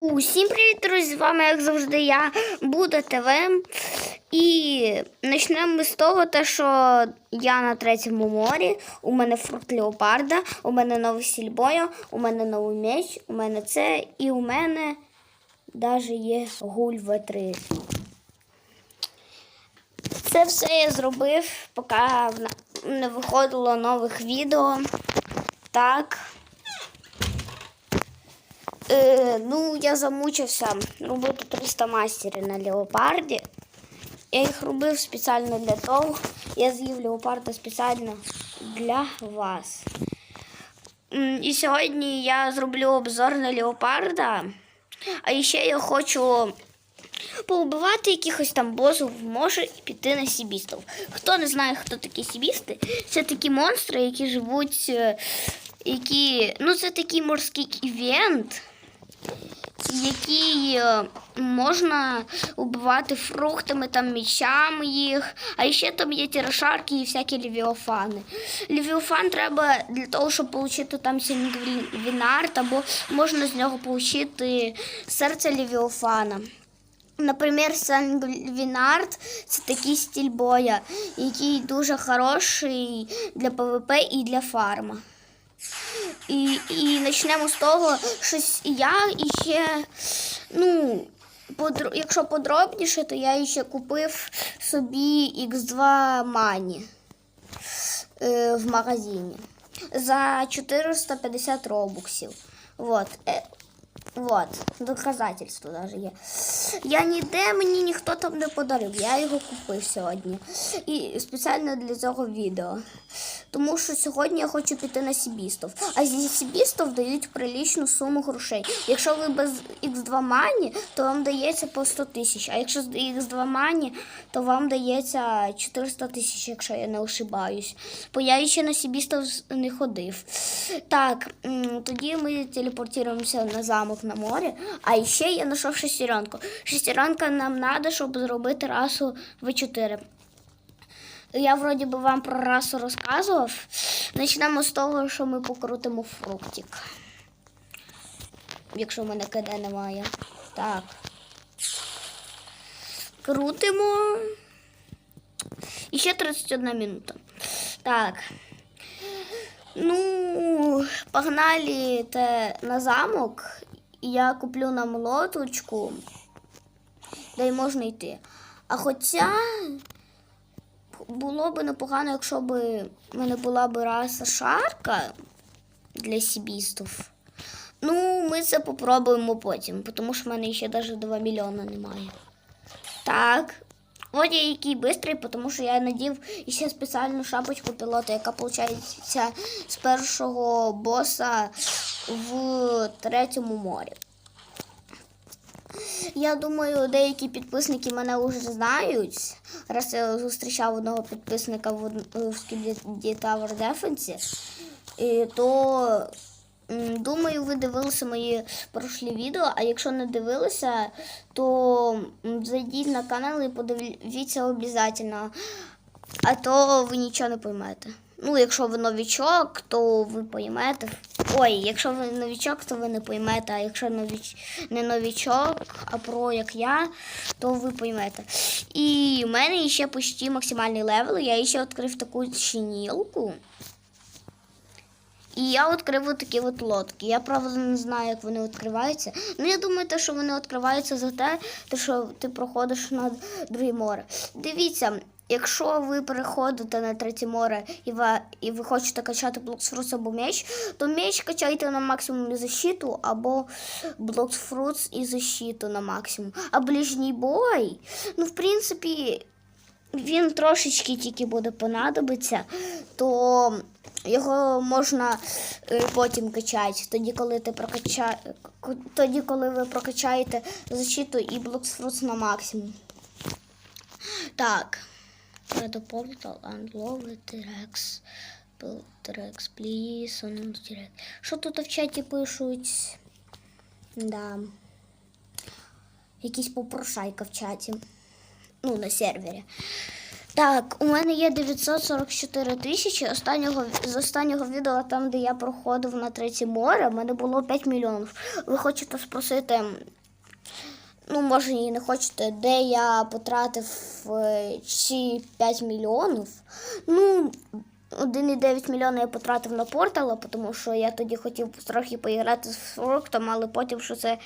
Усім привіт, друзі! З вами, як завжди, я Буда ТВ. І почнемо ми з того, те, що я на третьому морі, у мене фрукт леопарда, у мене новий сільбоя, у мене новий меч, у мене це, і у мене навіть є гуль В3. Це все я зробив, поки не виходило нових відео. Так. Е, ну, я замучився робити 300 мастерів на леопарді. Я їх робив спеціально для того. Я з'їв леопарда спеціально для вас. І сьогодні я зроблю обзор на леопарда. А ще я хочу поубивати якихось там босів, може і піти на сібістів. Хто не знає, хто такі сібісти, це такі монстри, які живуть, е, які. Ну, це такий морський івент який е, можна убивати фруктами, там, мічами їх. А ще там є тірошарки і всякі лівіофани. Лівіофан треба для того, щоб отримати там сінгвінарт, або можна з нього отримати серце лівіофана. Наприклад, Сангвінард це такий стиль боя, який дуже хороший для ПВП і для фарма. І, і почнемо з того, що я іще, ну, подро- якщо подробніше, то я ще купив собі X2 Money е, в магазині за 450 робоксів. Вот. Е, вот, доказательство даже є. Я ніде мені ніхто там не подарив. Я його купив сьогодні. І спеціально для цього відео. Тому що сьогодні я хочу піти на Сібістов. А зі Сібістов дають прилічну суму грошей. Якщо ви без X2 мані, то вам дається по 100 тисяч. А якщо з X2 мані, то вам дається 400 тисяч, якщо я не ошибаюсь. Бо я ще на Сібістов не ходив. Так, тоді ми телепортуємося на замок на морі. А ще я знайшов шестеренку. Шестеренка нам треба, щоб зробити расу В4. Я вроді би вам про расу розказував. Почнемо з того, що ми покрутимо фруктик. Якщо в мене КД немає. Так. Крутимо. І ще 31 минута. Так. Ну, погнали те на замок. Я куплю нам лоточку, де й можна йти. А хоча було б непогано, якщо б в мене була б раса шарка для сібістів. Ну, ми це попробуємо потім, тому що в мене ще навіть 2 мільйона немає. Так. От я який бистрий, тому що я надів ще спеціальну шапочку пілота, яка виходить з першого боса в третьому морі. Я думаю, деякі підписники мене вже знають. Раз я зустрічав одного підписника в, в Skibidi Tower Defense, то думаю, ви дивилися мої прошлі відео. А якщо не дивилися, то зайдіть на канал і подивіться обов'язково. А то ви нічого не поймете. Ну, якщо ви новічок, то ви поймете. Ой, якщо ви новічок, то ви не поймете. А якщо новіч... не новічок, а про як я, то ви поймете. І в мене ще почти максимальний левел. Я ще відкрив таку чинілку. І я відкрив такі от лодки. Я правда не знаю, як вони відкриваються. Ну, я думаю, те, що вони відкриваються за те, що ти проходиш на друге море. Дивіться, якщо ви переходите на третє море і ви, і ви хочете качати блоксфрутс або меч, то меч качайте на максимум защиту, або блоксфрутс і защиту на максимум. А ближній бой, ну, в принципі, він трошечки тільки буде понадобиться, то його можна е, потім качати. Тоді, коли ти прокача... тоді, коли ви прокачаєте защиту і блоксфрутс на максимум. Так. And love T-Rex. T-Rex, please, T-Rex. Що тут в чаті пишуть? Да. Якісь попрошайка в чаті. Ну, на сервері. Так, у мене є 944 тисячі. Останнього з останнього відео, там, де я проходив на третє море, в мене було 5 мільйонів. Ви хочете спросити, ну, може, і не хочете, де я потратив е, ці 5 мільйонів? Ну, 1,9 мільйона я потратив на портала, тому що я тоді хотів трохи поіграти з фруктом, але потім що це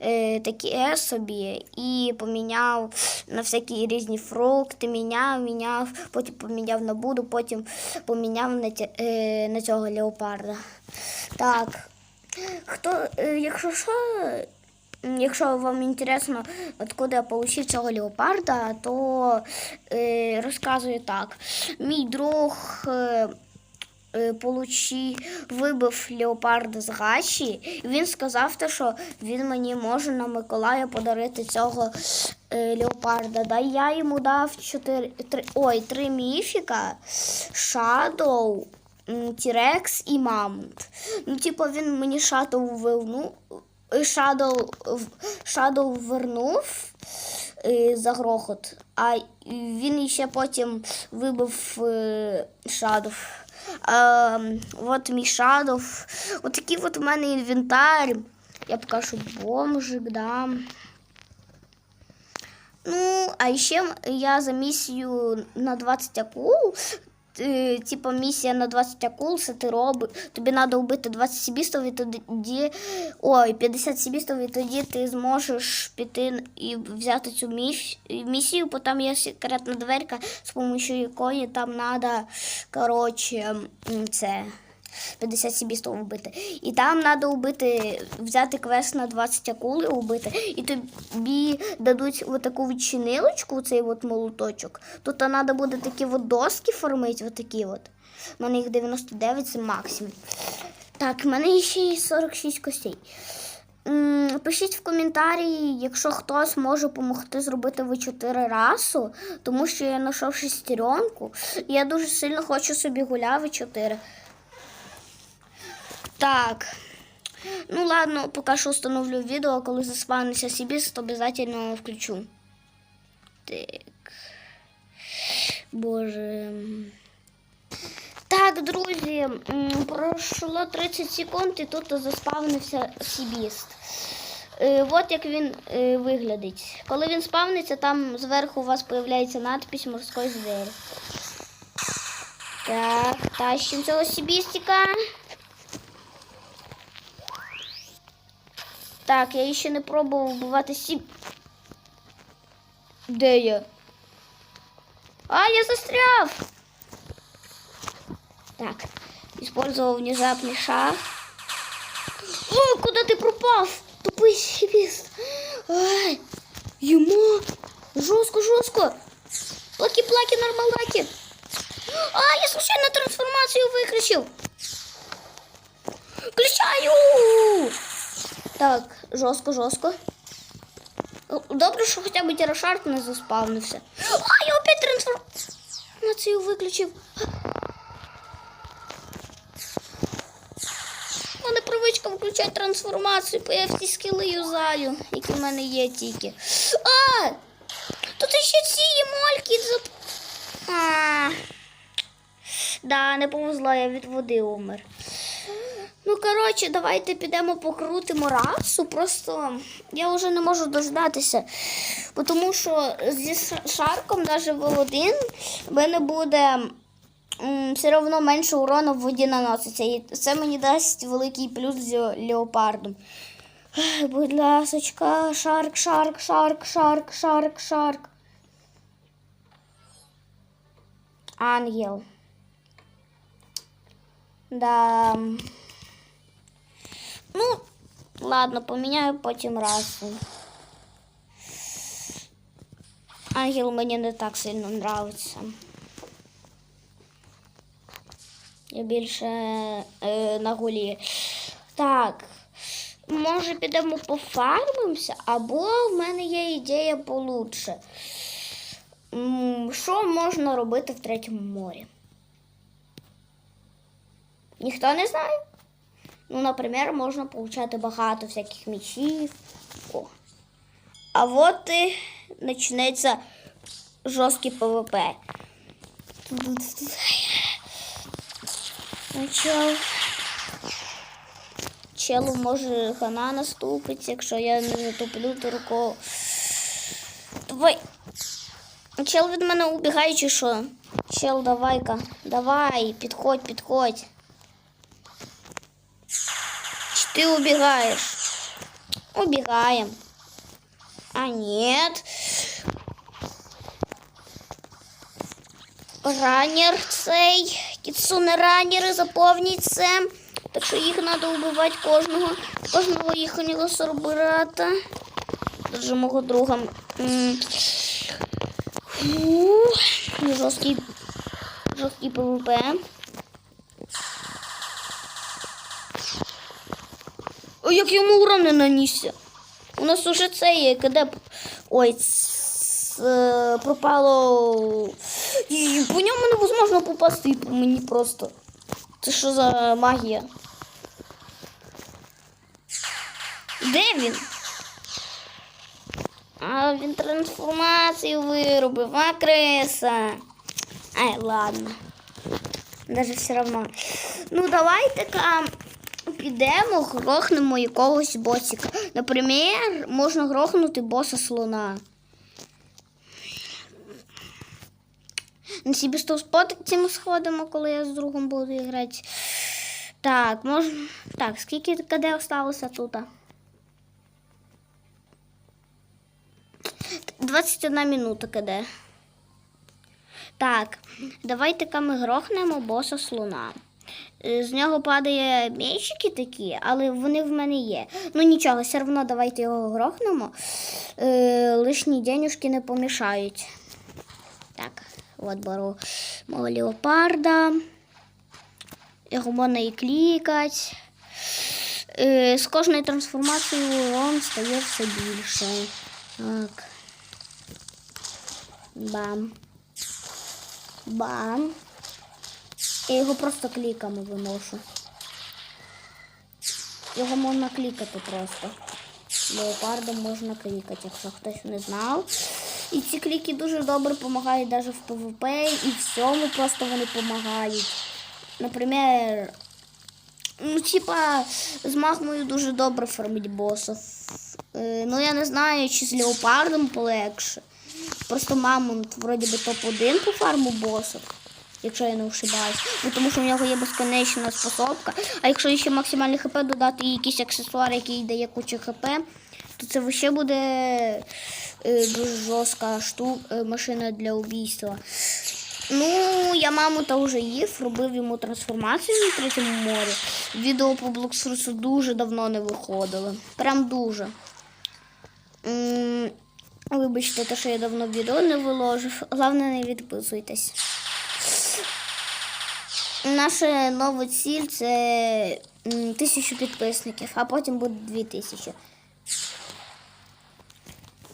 е, таке собі, і поміняв на всякі різні фрукти, міняв, міняв, потім поміняв на буду, потім поміняв на, ті- е, на цього леопарда. Так. Хто, е, якщо що, якщо вам інтересно, откуда я отримав цього леопарда, то е, розказую так. Мій друг е, е, получи, вибив леопарда з гачі, і він сказав, те, що він мені може на Миколая подарити цього е, леопарда. Да, я йому дав 4, 3, ой, 3 міфіка, м, Тірекс і Мамонт. Ну, типу, він мені Shadow вивнув. Shadow, Shadow вернув е, за грохот, а він ще потім вибив е, Shadow. А, от мій Shadow. Отакий от у мене інвентар. Я покажу бомжик, да. Ну, а ще я за місію на 20 акул. Е, Типа місія на 20 акул, це ти робиш. Тобі треба вбити 20 сібістів, і тоді. Ой, 50 сібістів, і тоді ти зможеш піти і взяти цю місію, бо там є секретна дверка, з допомогою якої там треба, коротше, це. 50 сібістів вбити. І там треба вбити, взяти квест на 20 акул і вбити. І тобі дадуть отаку відчинилочку, цей от молоточок. Тут треба буде такі от доски формити, отакі от. У мене їх 99, це максимум. Так, в мене ще є 46 костей. Пишіть в коментарі, якщо хтось може допомогти зробити В4 расу, тому що я знайшов шестеренку. І я дуже сильно хочу собі гуля В4. Так. Ну ладно, поки що встановлю відео, коли заспавниться Сібіс, то обов'язково включу. Так. Боже. Так, друзі, пройшло 30 секунд і тут заспавнився Сібіст. Е, От як він е, виглядить. Коли він спавниться, там зверху у вас з'являється надпись морської звері. Так, тащимо цього Сібістика. Так, я ще не пробував вбивати сіб. Де я? А, я застряв! Так, использовал внезапный шаг. О, куда ты пропав? Тупий сібіст. Ай, йому жорстко, жорстко. Плаки-плаки, нормалаки. А, я случайно трансформацію виключив. Включаю! Так, жорстко, жорстко. Добре, що хоча б тірошарк не заспавнився. А, я опять трансформацію виключив. У мене привичка включати трансформацію, бо я всі скіли юзаю, які в мене є тільки. А! Тут ще ці мальки зап... А. Да, не повезло, я від води умер. Ну, коротше, давайте підемо покрутимо расу. Просто я вже не можу дождатися. Тому що зі шарком, навіть в 1 в мене буде все одно менше урону в воді наноситься. І це мені дасть великий плюс з леопардом. Будь ласочка, шарк, шарк, шарк, шарк, шарк, шарк. Ангел. Да. Ну, ладно, поміняю потім расу. Ангел мені не так сильно нравиться. Я більше е, на гулі. Так. Може підемо пофармимося, або в мене є ідея получше. Що можна робити в третьому морі? Ніхто не знає? Ну, наприклад, можна получати багато всяких мечів. О. А от і почнеться жорсткий ПВП. Ну, Чел. Челу може хана наступить, якщо я не затоплю, то руку. Давай. Чел від мене убігає чи що? Чел, давай-ка. Давай, підходь, підходь. Чи ти убігаєш? Убігаємо. А нет. Раннер цей. Кіцуне раннери заповніть це. Так що їх треба вбивати кожного. Кожного їхнього сорбирата. Даже мого друга. М. Фу. Жорсткий, жорсткий ПВП. О, як йому урон не нанісся. У нас уже це є, де ой, ц- е, пропало. І по ньому невозможно попасти і по мені просто. Це що за магія? Де він? А він трансформацію виробив, а криса. Ай, ладно. Даже все равно. Ну, давайте-ка підемо, грохнемо якогось босика. Наприклад, можна грохнути боса слона. На собі спотик ми сходимо, коли я з другом буду грати. Так, можна. Так, скільки КД осталося тут? 21 минута КД. Так, давайте-ка ми грохнемо боса слона. Е, З нього падає м'ячики такі, але вони в мене є. Ну нічого, все одно давайте його грохнемо. Е, лишні денюжки не помішають. Так, от беру мого леопарда. Його можна і клікати. Е, з кожною трансформацією урон стає все більше. Так. Бам. Бам. Я його просто кліками виношу. Його можна клікати просто. Леопардом можна клікати, якщо хтось не знав. І ці кліки дуже добре допомагають навіть в ПВП і всьому просто вони допомагають. Наприклад, ну, типа, з магмою дуже добре фармить босів. Е, ну, я не знаю, чи з леопардом полегше. Просто мамонт вроді би топ-1 по фарму босів, якщо я не ошибаюсь. Ну, тому що в нього є безконечна способка. А якщо ще максимальний хп додати і якийсь аксесуар, який дає кучу хп, то це ще буде е, дуже жорстка штука, машина для убійства. Ну, я мамонта вже їв, робив йому трансформацію на третьому морі. Відео по Блоксрусу дуже давно не виходило. Прям дуже. Вибачте, те, що я давно відео не виложив. Головне, не відписуйтесь. Наша нова ціль це тисячу підписників, а потім буде дві тисячі.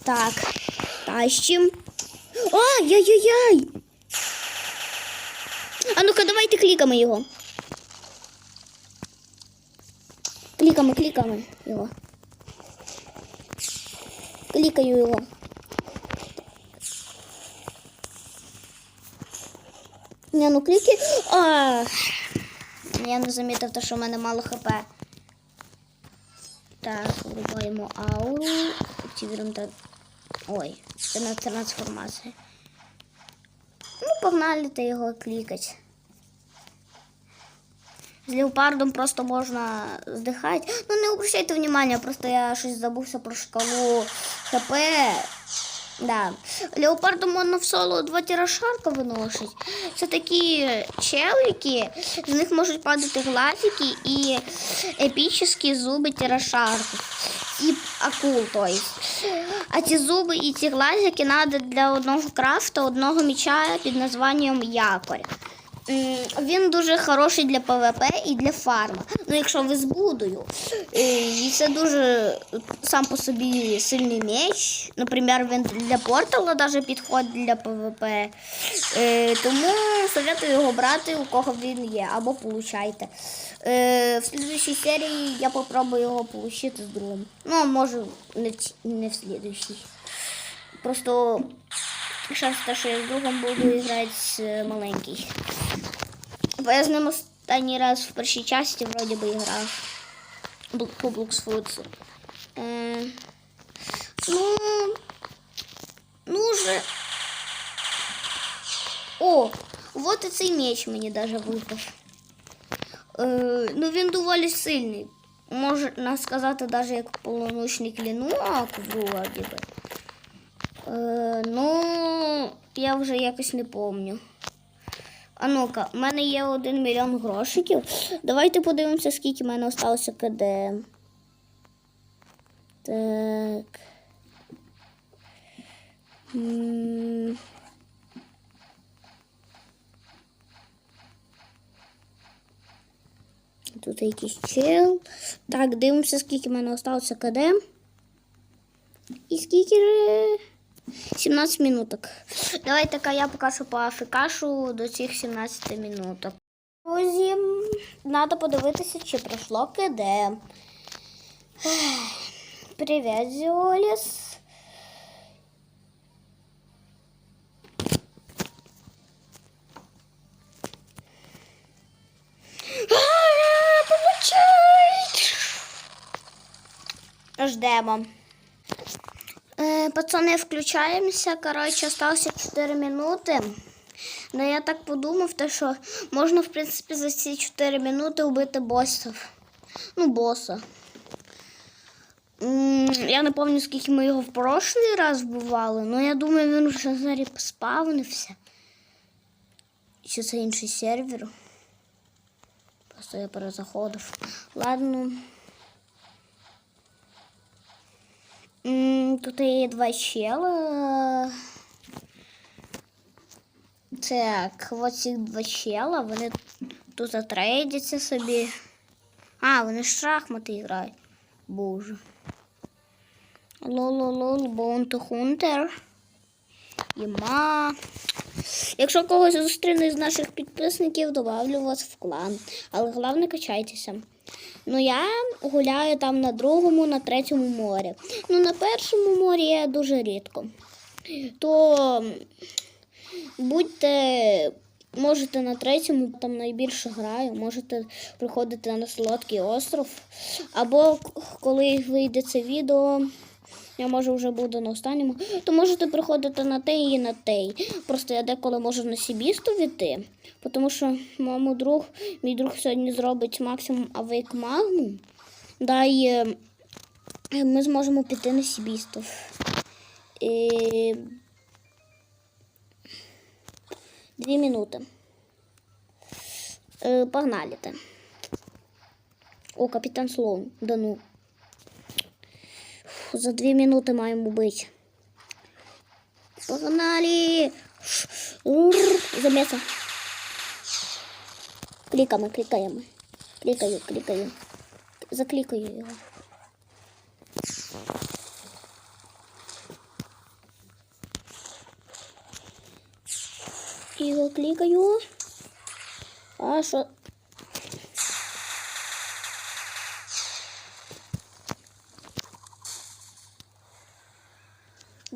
Так, тащим. Ай-яй-яй-яй! А ну-ка, давайте кліками його. Кліками, кліками його. Клікаю його. Не, ну кліки. А, я не замітив, те, що в мене мало хп. Так, врубаємо ауру. Активуємо та... Ой, це на трансформація. Ну, погнали та його клікать. З леопардом просто можна здихати. Ну, не обращайте внимання, просто я щось забувся про шкалу ХП. Да. Леопарду можна в соло два тірошарка виносить. Це такі челики, з них можуть падати глазики і епічні зуби тірошарку. І акул, то. А ці зуби і ці глазики треба для одного крафта, одного міча під названням якорь. Він дуже хороший для ПВП і для фарма. Ну, якщо ви з Будою. Е, І це дуже сам по собі сильний меч. Наприклад, він для портала навіть підходить для ПВП. Е, Тому советую його брати, у кого він є, або получайте. Е, В слідуючій серії я попробую його отримати з другом. Ну, може, не в, слідуючій. Просто Сейчас то, що я з другом буду грати маленький. Бо я з ним останній раз в першій часті вроді би грав. По Блоксфутсу. Е, ну, ну же. О, вот і цей меч мені даже випав. Е, ну він доволі сильний. Можна сказати, навіть як полуночний клінок вроді би. Е, ну, я вже якось не помню. А ну-ка, в мене є один мільйон грошиків. Давайте подивимося, скільки в мене осталося КД. Так. Тут якийсь чел. Так, дивимося, скільки в мене осталося КД. І скільки же. 17 минуток. Давайте-ка я покажу по афікашу до цих 17 минуток. Друзі, треба подивитися, чи пройшло КД. Привіт, Зіоліс. Ждемо. Е, Пацани, включаємося. Коротше, осталося 4 минути. Ну, я так подумав, те, що можна, в принципі, за ці 4 минути вбити босів. Ну, боса. Я не пам'ятаю, скільки ми його в прошлий раз вбивали, але я думаю, він вже зараз спавнився. Чи це інший сервер? Просто я перезаходив. Ладно. М, Тут є два чела. Так, от ці два чела, вони тут затрейдяться собі. А, вони шахмати грають. Боже. Лололол, Боунти Хунтер. Іма. Якщо когось зустріну з наших підписників, добавлю вас в клан. Але головне качайтеся. Ну, я гуляю там на другому, на третьому морі. Ну, на першому морі я дуже рідко. То будьте, можете на третьому, там найбільше граю, можете приходити на Солодкий остров. Або коли вийде це відео, я може вже буду на останньому, то можете приходити на те і на той. Просто я деколи можу на Сібісту війти, тому що моєму друг, мій друг сьогодні зробить максимум авейк магну. Да, і е, ми зможемо піти на Сібістов. І... Дві минути. Е, погнали. О, капітан Слоун. Да ну. Фу, За дві минути маємо бути. Погнали! Ур, Замеса. Клікаємо, клікаємо. Клікаю, клікаю. Заклікаю його. Його клікаю. А що?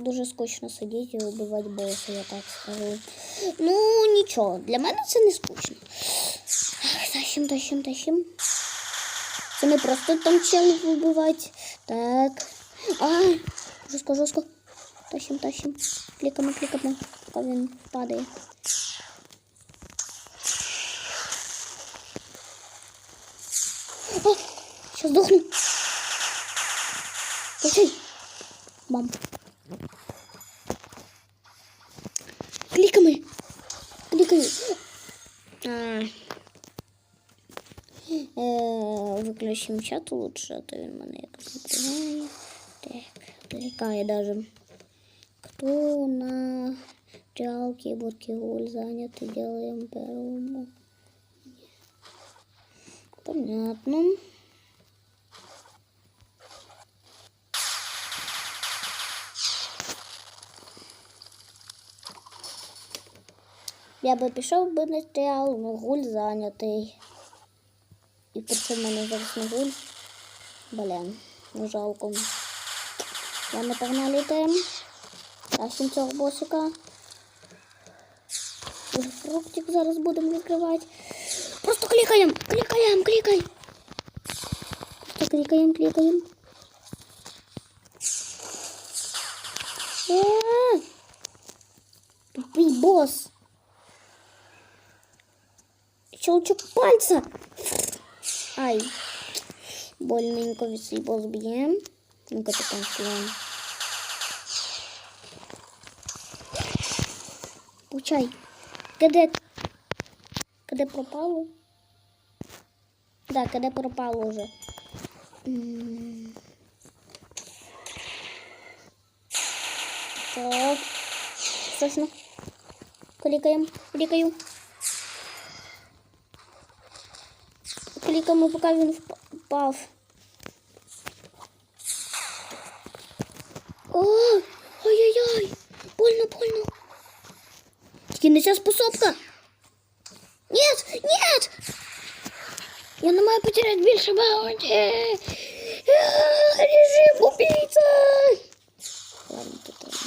Дуже скучно сидіти і вбивати боса, я так скажу. Ну, нічого, для мене це не скучно. Ах, Тащим, тащим, тащим. Це не просто там челів вбивати. Так. Ай, жорстко, жорстко. Тащим, тащим. Клікаємо, клікаємо, поки він падає. О, сейчас сдохну. Получай. Мам. Кликаємо. Кликаємо. А. Е, Виключимо чат лучше, а то він мене якось напрягає. Так, кликає даже. Кто на жалкий буркигуль занятый делаем первому. Понятно. Я би пішов би на стріал, но гуль зайнятий. І при цьому мене зараз не гуль. Блін, ну жалко. Я ми погнали йдемо. Тащим цього босика. фруктик зараз будемо відкривати. Просто клікаємо, клікаємо, клікай. Просто клікаємо, клікаємо. Тупий босс. Щелчок пальца. Ай. Больненько від цей босс б'єм. Ну-ка, там слон. Получай. Каде? Каде пропало? Да, каде пропало уже. М. Так. Срочно. Кликаем, кликаю. Кликаємо, поки він вп- впав. О, ой-ой-ой, больно, больно. Тільки не ця способка. Нет, нет! Я не маю потерять більше баунті. А, Режим убийца! Ладно, тут... ладно.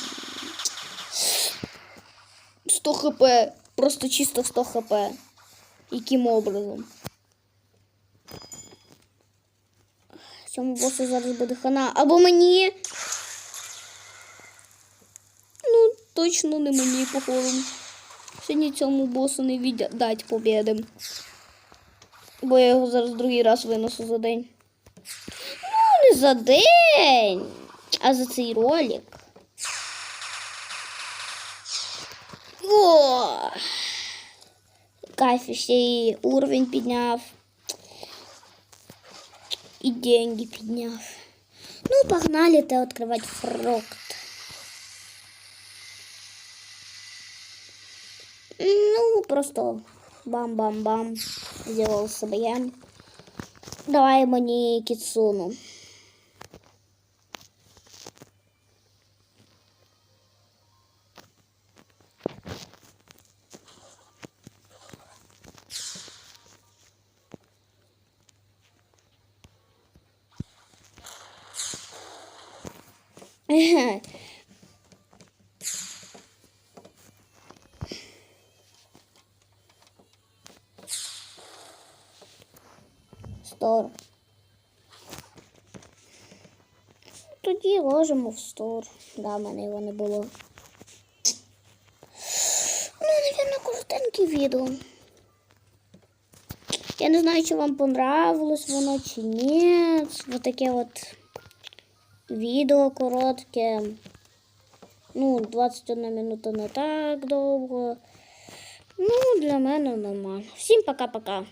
100 хп. Просто чисто 100 хп. Яким образом? Цьому босу зараз буде хана. Або мені. Ну, точно не мені, походу. Сьогодні цьому босу не віддать побіди. Бо я його зараз другий раз винесу за день. Ну, не за день, а за цей ролик. О! Кайф, ще і уровень підняв. І деньги підняв. Ну, погнали те відкривати фрукт. Ну, просто бам-бам-бам. Сделал себе. Давай мені кіцуну. Стор. Тоді ложимо в стор. Да, в мене його не було. Ну, навірно, коротеньке відео. Я не знаю, чи вам понравилось воно чи ні. Ось таке от відео коротке. Ну, 21 минута не так довго. Ну, для мене нормально. Всім пока-пока.